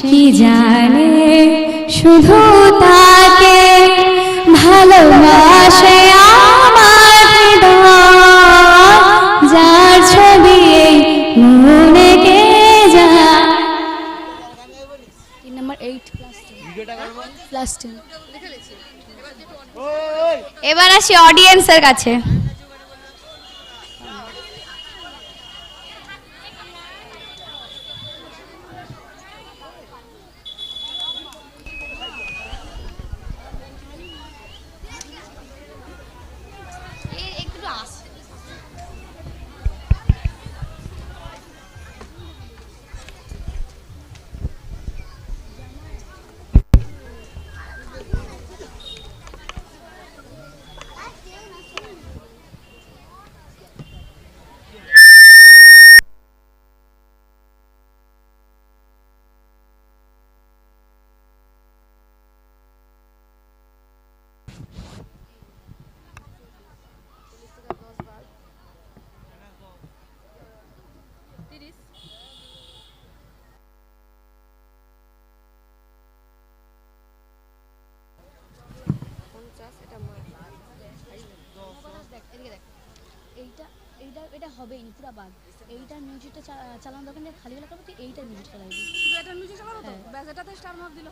কি জানে? শুধু তাকে ভালোবাসে আমার যার ছবি মনে কে যায়? তিন number eight plus plus ten এবার আসি অডিয়েন্সের কাছে। এইটা পুরো বাদ এইটার মিউজিকটা চালানো দরকার নেই খালি বেলা করব তুই এইটার মিউজিক চালাই শুধু এটা মিউজিক চালাবো তো? হ্যাঁ। ব্যাস এটাতে স্টার মার্ক দিল।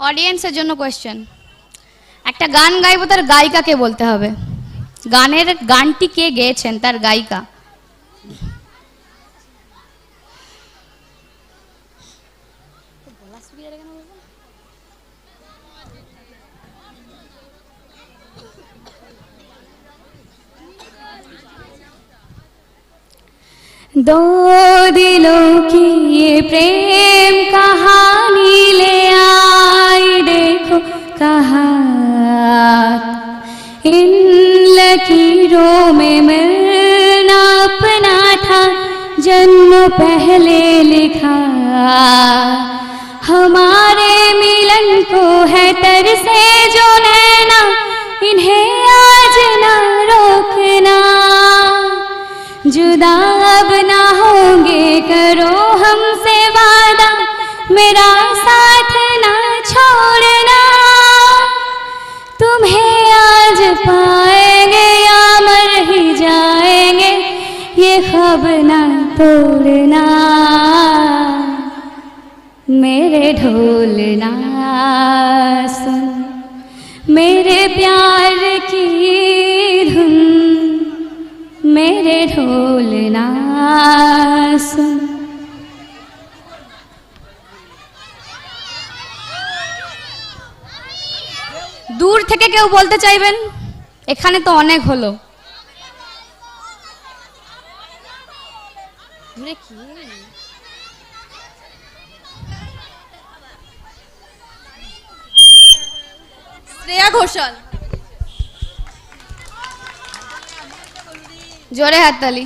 অডিয়েন্সের জন্য কোয়েশ্চেন একটা গান গাইবো তার গায়িকাকে বলতে হবে। গানের গানটি কে গেয়েছেন তার গায়িকা? दो दिलों की ये प्रेम कहानी ले आई देखो कहा इन लकीरों में मिलना अपना था, जन्म पहले लिखा। हमारे मिलन को है तरसे जो नैना ঢোল নাস দূর থেকে কেউ বলতে চাইবেন? এখানে তো অনেক হলো। শ্রেয়া ঘোষাল। জোরে হাততালি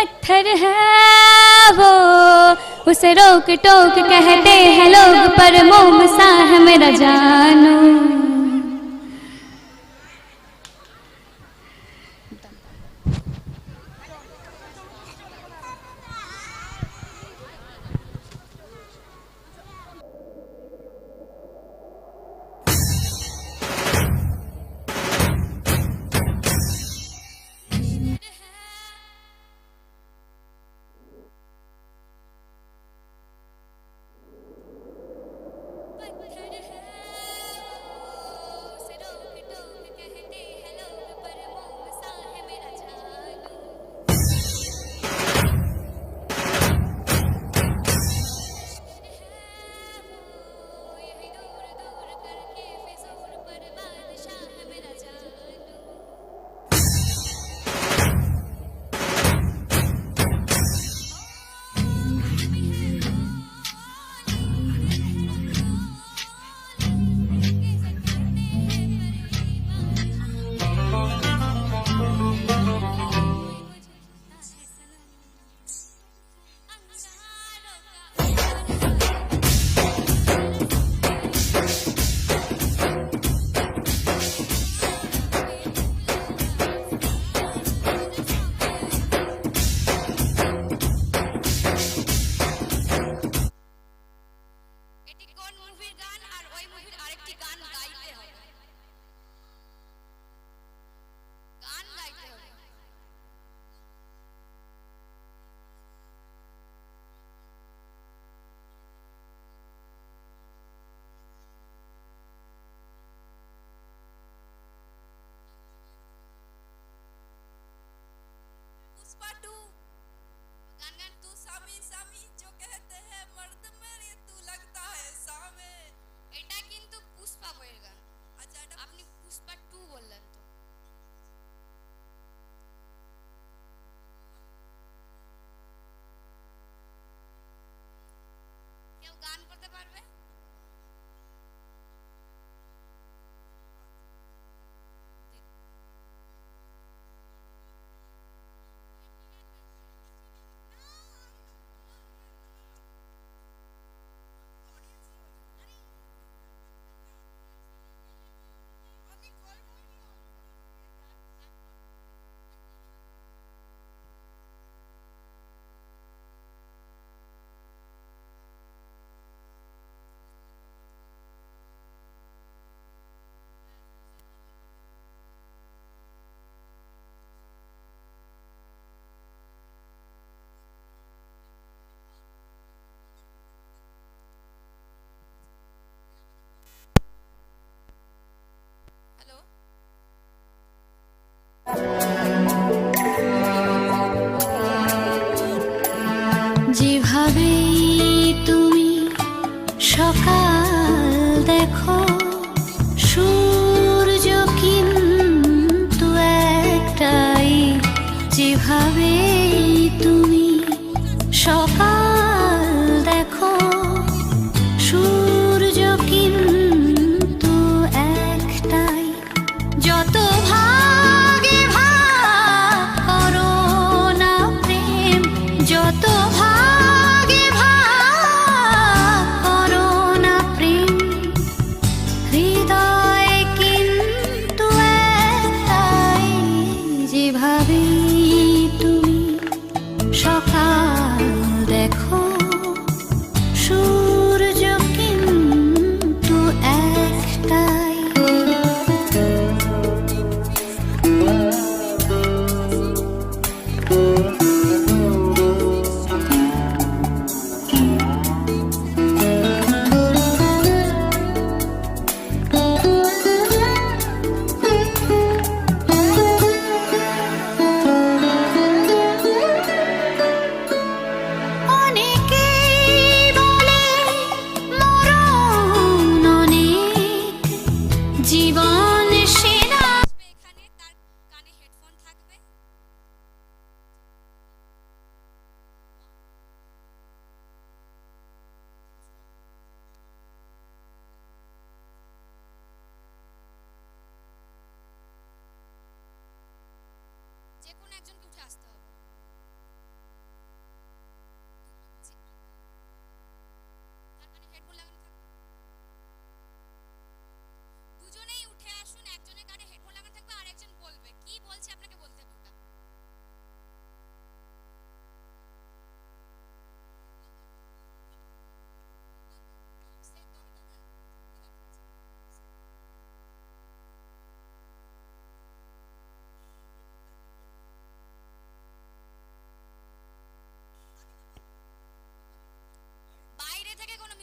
पत्थर है वो। उसे रोक टोक कहते हैं लोग पर मोम सा है मेरा जानू।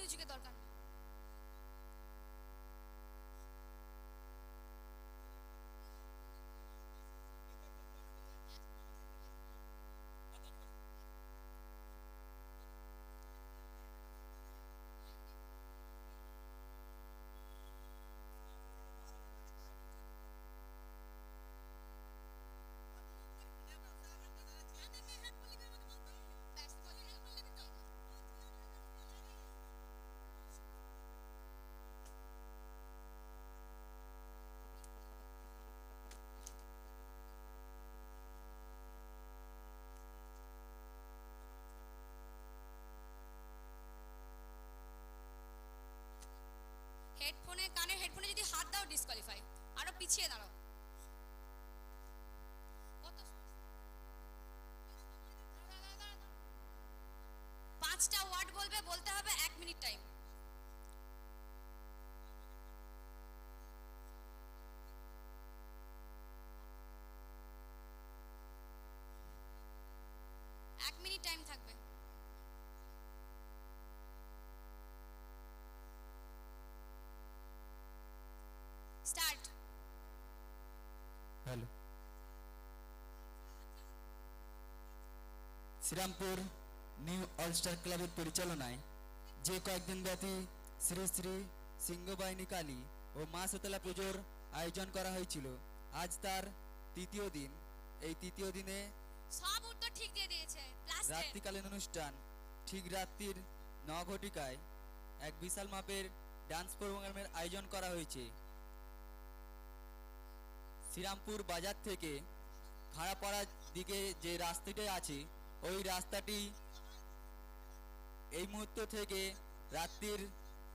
কিছুকে দরকার। দাও ডিসকোয়ালিফাই আরও পিছিয়ে দাঁড়ো পাঁচটা ওয়ার্ড বলবে বলতে হবে এক minute time Srirampur new all star ক্লাবের পরিচালনায় যে কয়েকদিন ব্যাপী শ্রী শ্রী সিংহবাহিনী কালী ও মা শীতলা পুজোর আয়োজন করা হয়েছিল। আজ তার তৃতীয় দিন। এই তৃতীয় দিনে সব উত্তর ঠিক দিয়ে দিয়েছে। রাত্রিকালীন অনুষ্ঠান ঠিক রাত্রির ন ঘটিকায় এক বিশাল মাপের ডান্স প্রোগ্রামের আয়োজন করা হয়েছে। শ্রীরামপুর বাজার থেকে খাড়াপাড়ার দিকে যে রাস্তাটি আছে ওই রাস্তাটি এই মুহূর্ত থেকে রাত্রির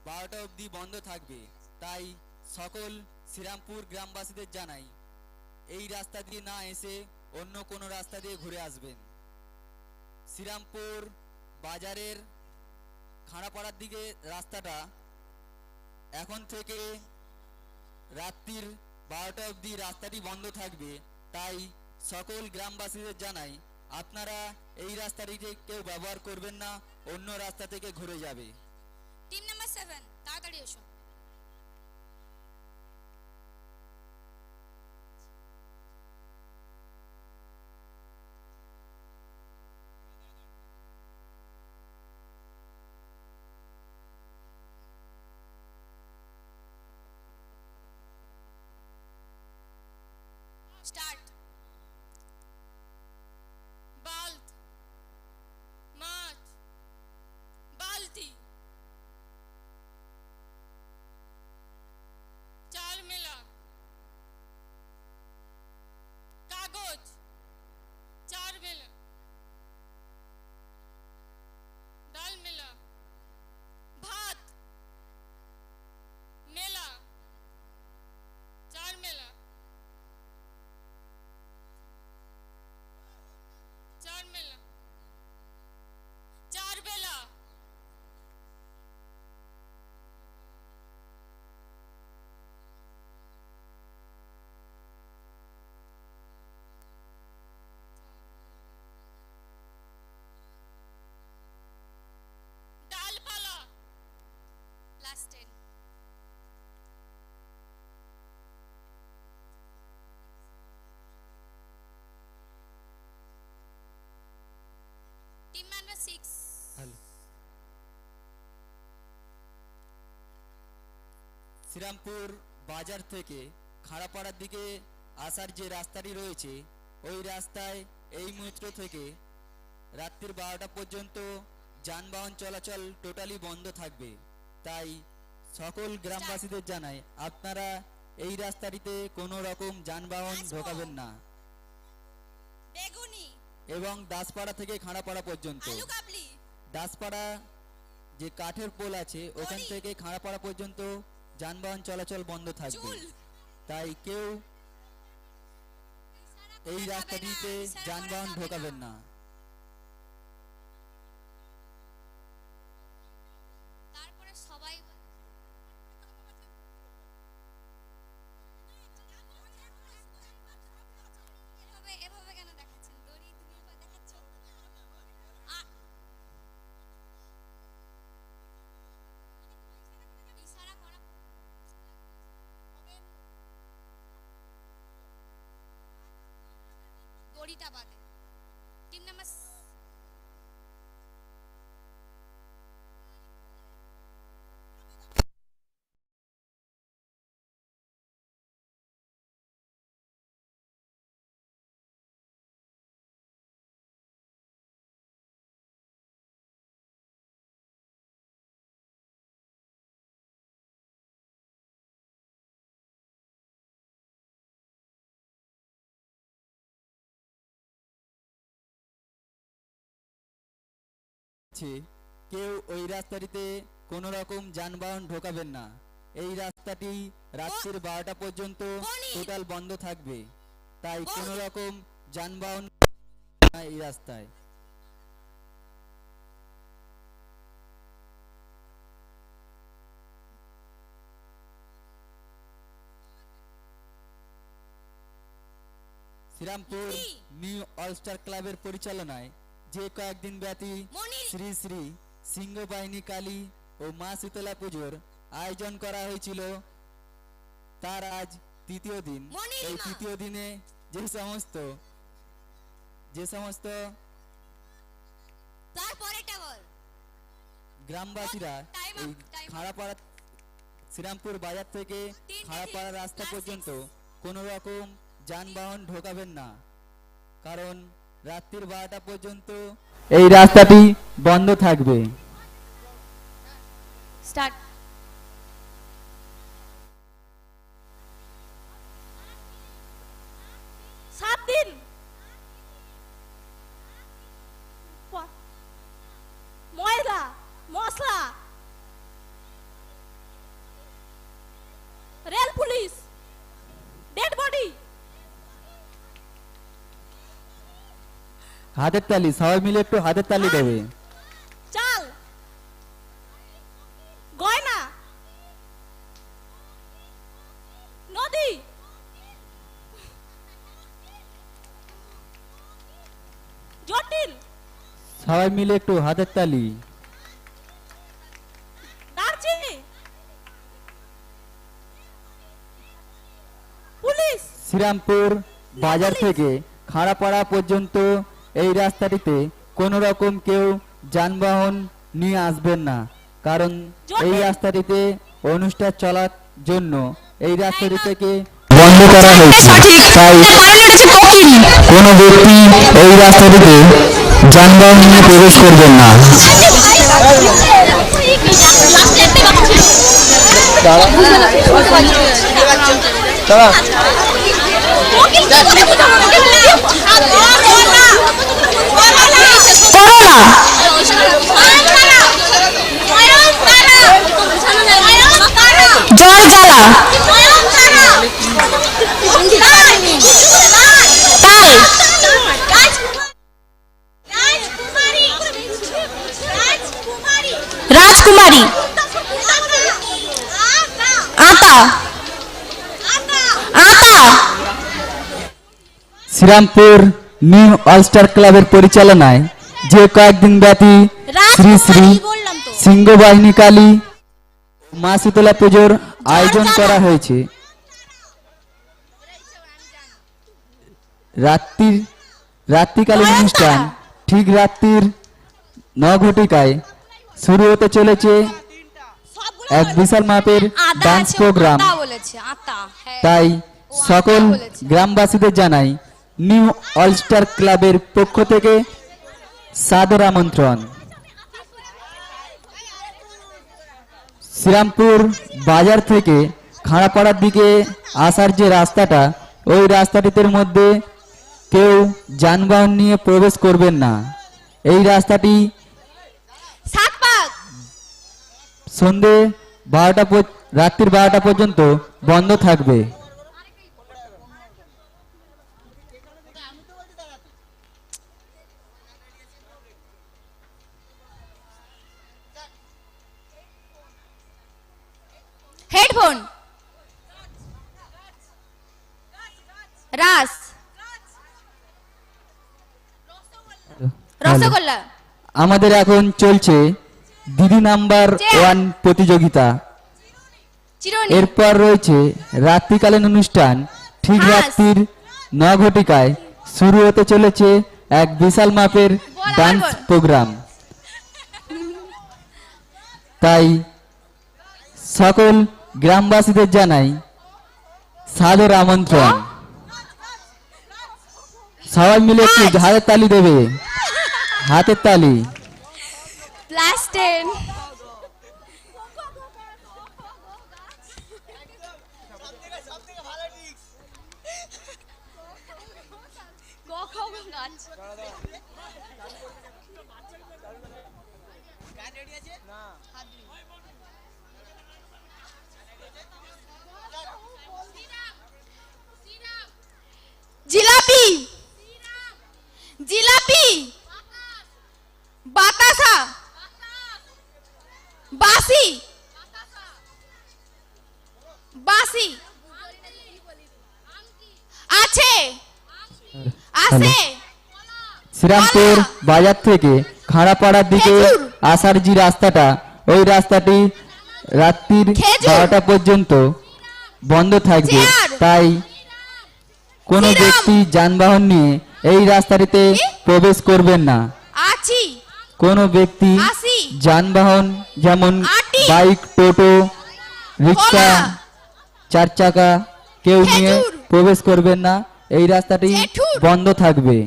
বারোটা অবধি বন্ধ থাকবে। তাই সকল শ্রীরামপুর গ্রামবাসীদের জানাই, এই রাস্তা দিয়ে না এসে অন্য কোনো রাস্তা দিয়ে ঘুরে আসবেন। শ্রীরামপুর বাজারের খাড়াপাড়ার দিকে রাস্তাটা এখন থেকে রাত্রির বারোটা অবধি রাস্তাটি বন্ধ থাকবে। তাই সকল গ্রামবাসীদের জানাই আপনারা এই রাস্তাটিকে কেউ ব্যবহার করবেন না, অন্য রাস্তা থেকে ঘুরে যাবে। টিম নাম্বার সেভেন তাড়াতাড়ি এসো স্টার্ট বাল্ট মাছ বালতি চাল মেলা কাগজ চার মেলা ডাল মেলা ভাত মেলা চার মেলা চার মেলা চার বেলা ডালপালা last ten team number six hello Srirampur বাজার থেকে খাড়াপাড়ার দিকে আসার যে রাস্তাটি রয়েছে ওই রাস্তায় এই মুহূর্ত থেকে রাত্রির বারোটা পর্যন্ত যানবাহন চলাচল টোটালি বন্ধ থাকবে। তাই সকল গ্রামবাসীদের জানাই আপনারা এই রাস্তাটিতে কোনো রকম যানবাহন ঢোকাবেন না। এবং দাসপাড়া থেকে খাড়াপাড়া পর্যন্ত। দাসপাড়া যে কাঠের পোল আছে ওখান থেকে খাড়াপাড়া পর্যন্ত যানবাহন চলাচল বন্ধ থাকবে। তাই কেউ এই রাস্তাটিতে যানবাহন ঢোকাবেন না। orita ba ছে, কেউ ওই রাস্তাটিতে কোনো রকম যানবাহন ঢোকাবেন না। এই রাস্তাটি রাত্রির বারোটা পর্যন্ত টোটাল বন্ধ থাকবে। তাই কোনো রকম যানবাহন এই রাস্তায়। শ্রীরামপুর নিউ অলস্টার ক্লাবের পরিচালনায় যে কয়েকদিন ব্যাপী শ্রী শ্রী সিংহ বাহিনী কালী ও মা শীতলা পুজোর আয়োজন করা হয়েছিল। তার আজ তৃতীয় দিন। এই তৃতীয় দিনে যে সমস্ত যে সমস্ত গ্রামবাসীরা এই. খাড়াপাড়া শ্রীরামপুর বাজার থেকে খাড়াপাড়া রাস্তা পর্যন্ত কোনো রকম যানবাহন ঢোকাবেন না। কারণ রাত্রির বারোটা পর্যন্ত এই রাস্তাটি বন্ধ থাকবে। স্টার্ট হাতের তালি সবাই মিলে একটু হাতের তালি দেবে। চাল। গয়না। নদী। জটিল। সবাই মিলে একটু হাতের তালি। দারচিনি। পুলিশ। শ্রীরামপুর বাজার থেকে খাড়াপাড়া পর্যন্ত এই রাস্তাটিতে কোনো রকম কেউ যানবাহন নিয়ে আসবেন না কারণ এই রাস্তাটিতে অনুষ্ঠান চলার জন্য এই রাস্তাটি থেকে বন্ধ করা হয়েছে তাই কোনো ব্যক্তি এই রাস্তাটিতে যানবাহন নিয়ে প্রবেশ করবেন না জ্বর জ্বালা রাজকুমারী। আতা। আতা। শ্রীরামপুর নিউ অলস্টার ক্লাবের পরিচালনায় যে কয়েকদিন ব্যাপী শ্রী শ্রী বললাম সিংহ বাহিনী কালী মা শীতলা পুজোর আয়োজন করা হয়েছে। রাত্রির রাত্রিকালীন অনুষ্ঠান ঠিক রাত্রির ন ঘটিকায় শুরু হতে চলেছে এক বিশাল মাপের ডান্স প্রোগ্রাম হ্যাঁ। তাই সকল গ্রামবাসীদের জানাই নিউ অলস্টার ক্লাবের পক্ষ থেকে সাদর আমন্ত্রণ। শ্রীরামপুর বাজার থেকে খাড়াপাড়ার দিকে আসার যে রাস্তাটা ওই রাস্তাটিতে মধ্যে কেউ যানবাহন নিয়ে প্রবেশ করবেন না। এই রাস্তাটি সন্ধে বারোটা রাত্রির বারোটা পর্যন্ত বন্ধ থাকবে। হেডফোন। রাস। রসগোল্লা। আমাদের এখন চলছে দিদি নাম্বার। ওয়ান প্রতিযোগিতা। এরপর রয়েছে রাত্রিকালীন অনুষ্ঠান। ঠিক। রাত্রির ন ঘটিকায় শুরু হতে চলেছে এক বিশাল মাপের ডান্স। প্রোগ্রাম। তাই সকল গ্রামবাসীদের জানাই সাদর আমন্ত্রণ। সবাই মিলে একটু হাতের তালি দেবে। হাতের তালি। জিলাপি। জিলাপি। বাতাসা। বাসি। বাসি। আছে। আছে। শ্রীরামপুর বাজার থেকে খাড়াপাড়ার দিকে আসার যে রাস্তাটা ওই রাস্তাটি রাত্রির বারোটা পর্যন্ত বন্ধ থাকবে। তাই কোনো ব্যক্তি যানবাহন নিয়ে এই রাস্তাটিতে প্রবেশ করবেন না। আছি। কোনো ব্যক্তি যানবাহন যেমন বাইক টোটো রিক্সা। চার চাকা কেউ নিয়ে প্রবেশ করবেন না। এই রাস্তাটি বন্ধ থাকবে।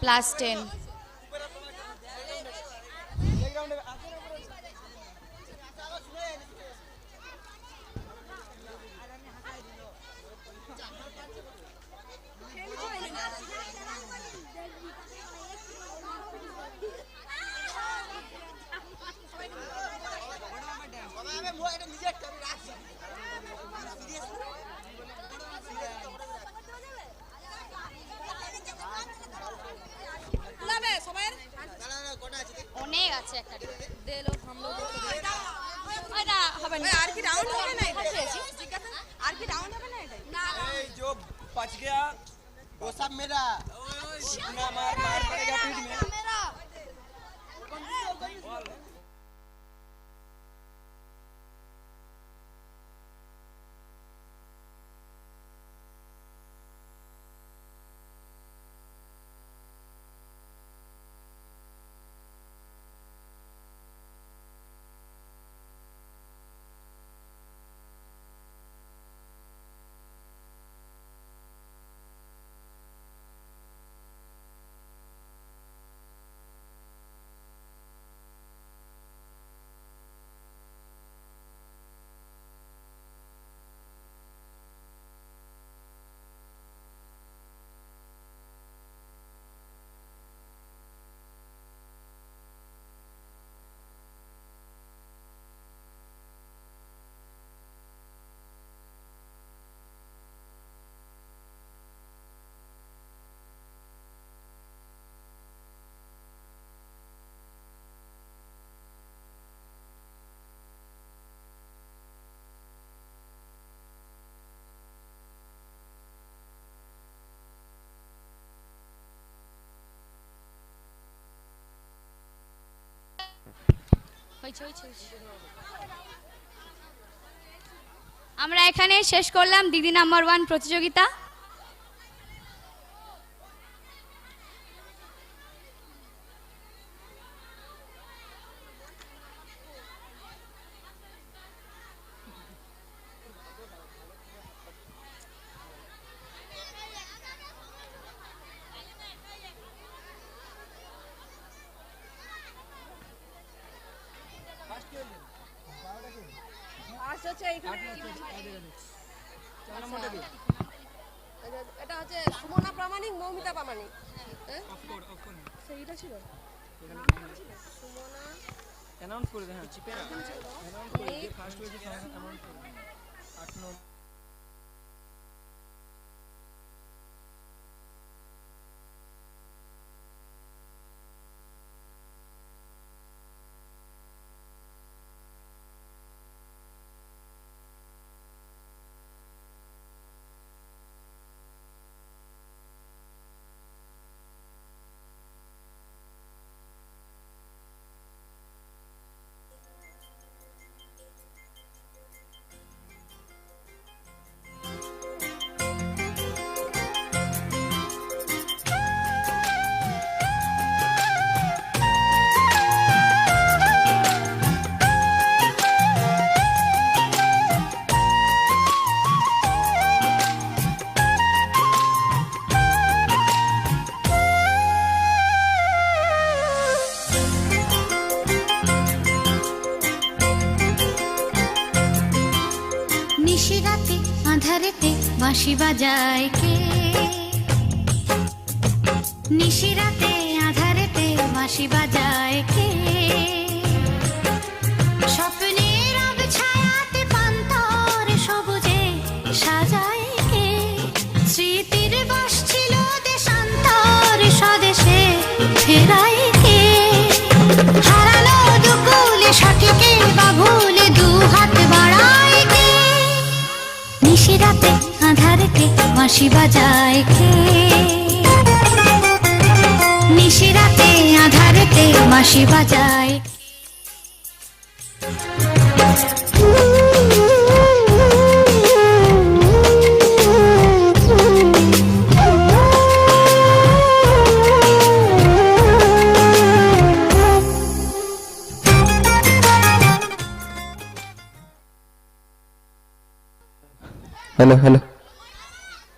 plastin. चेक करिए दे लो हम लोगों को अरे हाँ हवन यार की राउंड होवे ना इधर? हाँ, यार की राउंड होवे ना इधर? ए जो बच गया वो सब मेरा। इतना मार मार पड़ेगा फिर আমরা এখানে শেষ করলাম দিদি নাম্বার ওয়ান প্রতিযোগিতা। অমিতা পামানি। হ্যাঁ। সেইটা ছিল? অ্যানাউন্স করে দেন হ্যাঁ। ফার্স্ট হয়েছে অ্যানাউন্স বাঁশি বাজায় কে? নিশিরাতে, আধারেতে বাঁশি বাজায় কে? স্বপ্নের ছায়াতে পান্তর সবুজে সাজায় কে? স্মৃতির বাস ছিল দেশান্ত ফেরায় বাঁশি বাজায় কে নিশিরাতে আধারেতে বাঁশি বাজায় হ্যালো হ্যালো